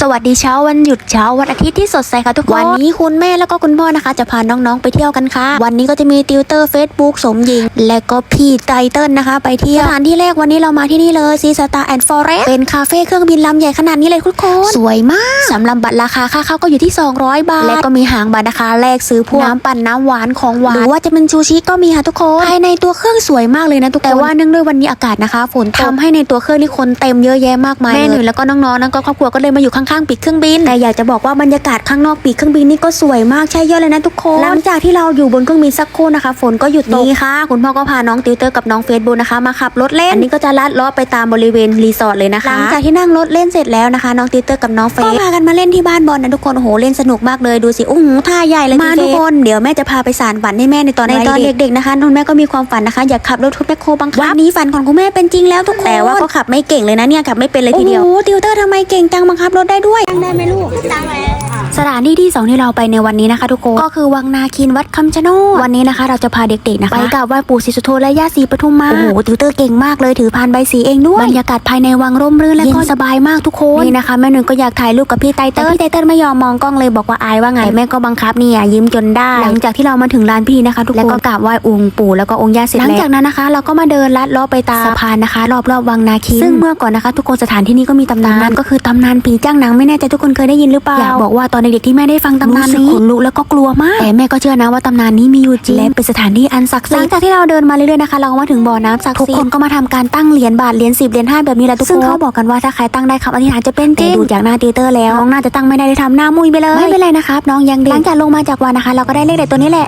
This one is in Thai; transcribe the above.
สวัสดีเช้าวันหยุดเช้าวันอาทิตย์ที่สดใสค่ะทุกคนวันนี้คุณแม่แล้วก็คุณพ่อนะคะ จะพาน้องๆไปเที่ยวกันค่ะ วันนี้ก็จะมีติวเตอร์ Facebook สมหญิง และก็พี่ไตเติ้ลนะคะ ไปเที่ยวสถานที่แรกวันนี้เรามาที่นี่เลยซีสตาร์แอนด์ฟอเรสเป็นคาเฟ่เครื่องบินลำใหญ่ขนาดนี้เลยทุกคนสวยมากสำหรับบัตรราคาค่าเข้าก็อยู่ที่ 200 บาท และก็มีหางบัตรนะคะแลกซื้อพวกน้ำปั่นน้ำหวานของหวานหรือว่าจะเป็นชูชิก็มีค่ะทุกคนภายในตัวเครื่องสวยมากเลยนะทุกคนแต่ว่าเนื่องด้วยวันนี้อากาศนะคะ ฝนตกทำให้ในตัวเครื่องนี่คนเต็มเยอะแยะมากมายแม่หนุ่ยแล้วก็น้องๆนั่นก็ครอบครัวก็เลยมาอยู่ข้างๆปีกเครื่องบินแต่อยากจะบอกว่าบรรยากาศข้างนอกปีกเครื่องบินนี่ก็สวยมากใช่เยอะเลยนะทุกคนหลังจากที่เราอยู่บนเครื่องบินสักครู่นะคะ ฝนก็หยุดตกนี่ค่ะ คุณพ่อก็พาน้องติวเตอร์กับน้องเฟซบุ๊กนะคะมาขับรถเล่นอันนี้ก็จะลัดเลาะไปตามบริเวณรีสอร์ทเลยนะคะหลังจากที่นั่งรถเล่นเสร็จแล้วนะคะ น้องติวเตอร์กับน้องเฟซก็พากันมาเล่นที่บ้านบอลนะทุกคนโอ้โหเล่นสนุกมากเลยดูสิโอ้โหท่าใหญ่เลยมาทุกคนเดี๋ยวแม่จะพาไปสานฝันให้แม่ในตอนในตอนเด็กๆนะคะคุณแม่ก็มีความฝันนะคะอยากขับรถทุกแมคโครบังคับวันนี้ฝันของคุณแม่เป็นจริงแล้วทุกคนแต่ว่าก็ขับไม่เก่งเลยนะเนี่ยขับไม่เป็นเลยทีเดียวโอ้โหติวเตอร์ทำไมเก่งจังบังคับรถได้ด้วยได้ไหมลูกสถานที่ที่สองที่เราไปในวันนี้นะคะทุกคนก็คือวังนาคินวัดคำชะโนดวันนี้นะคะ เราจะพาเด็กๆนะคะไปกับไหว้ปู่ศรีสุโธและย่าศรีปทุมมาโอ้โหติวเตอร์เก่งมากเลยถือพานใบสีเองด้วยบรรยากาศภายในวังร่มรื่นและก็สบายมากทุกคนนี่นะคะแม่หนึ่งก็อยากถ่ายรูปกับพี่ไตเติ้ลแต่พี่ไตเติ้ลไม่ยอมมองกล้องเลยบอกว่าอายว่าไงแม่ก็บังคับเนี่ยยิ้มจนได้ หลังจากที่เรามาถึงลานพิธีนะคะ ทุกคนแล้วก็กราบไหว้องค์ปู่แล้วก็องค์ย่าเสร็จแล้วหลังจากนั้นนะคะ เราก็มาเดินลัดเลาะไปตามสะพานนะคะ รอบๆวังนาคินซึ่งเมื่อก่อนนะคะ ทุกคนสถานที่นี้ก็มีตำนานนั่นก็คือตำนานผีจ้างหนังไม่แน่ใจทุกคนเคยได้ยินหรือเปล่าอยากบอกว่าตอนเด็กๆที่แม่ได้ฟังตำนานนี้ขนลุกแล้วก็กลัวมากแต่แม่ก็เชื่อนะว่าตำนานนี้มีอยู่จริงและเป็นสถานที่อันศักดิ์สิทธิ์หลังจากที่เราเดินมาเรื่อยๆนะคะเราก็มาถึงบ่อน้ำศักดิ์สิทธิ์ทุกคนก็มาทำการตั้งเหรียญบาทเหรียญสิบเหรียญห้าแบบนี้แหละทุกคนซึ่งเขาบอกกันว่าถ้าใครตั้งได้คำอธิษฐานจะเป็นจริงแต่ดูจากหน้าติวเตอร์แล้วน้องน่าจะตั้งไม่ได้ได้ทำหน้ามุยไปเลยไม่เป็นไรนะครับน้องยังเด็กหลังจากลงมาจากวันนะคะ เราก็ได้เลขเด็ดตัวนี้แหละ